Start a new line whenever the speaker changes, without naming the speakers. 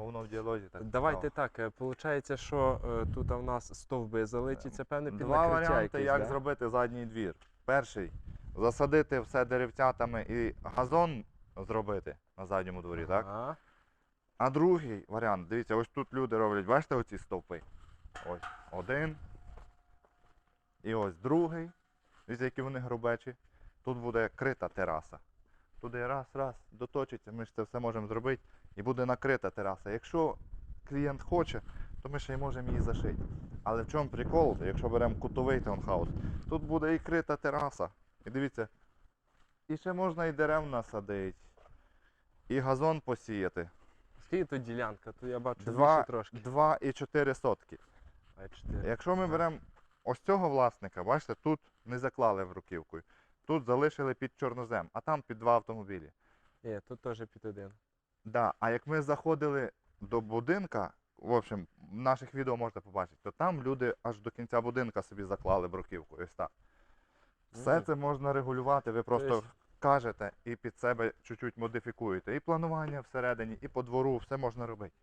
Повно в діалозі. Так
Давайте так, е, получається, що е, тут у нас стовби залиті, це певне під
Два варіанти,
якесь,
як
да?
зробити задній двір. Перший засадити все деревцятами і газон зробити на задньому дворі, так?
Ага.
А другий варіант, дивіться, ось тут люди роблять, бачите оці стовпи? Ось один. І ось другий. Дивіться, які вони грубечі. Тут буде крита тераса. Туди раз, раз, доточиться, ми ж це все можемо зробити. І буде накрита тераса. Якщо клієнт хоче, то ми ще й можемо її зашити. Але в чому прикол, якщо беремо кутовий таунхаус, тут буде і крита тераса. І дивіться, і ще можна і дерев насадити, і газон посіяти.
Скільки тут ділянка? Тут я бачу
Два-
більше трошки.
2,4 сотки.
А, чотири.
Якщо ми беремо ось цього власника, бачите, тут не заклали в руківкою. Тут залишили під чорнозем, а там під два автомобілі.
Ні, тут теж під один.
Да, а як ми заходили до будинка, в общем, в наших відео можете побачити, то там люди аж до кінця будинка собі заклали бруківку. Ось так. Все це можна регулювати, ви просто
Тобто-
кажете і під себе чуть-чуть модифікуєте. І планування всередині, і по двору, все можна робити.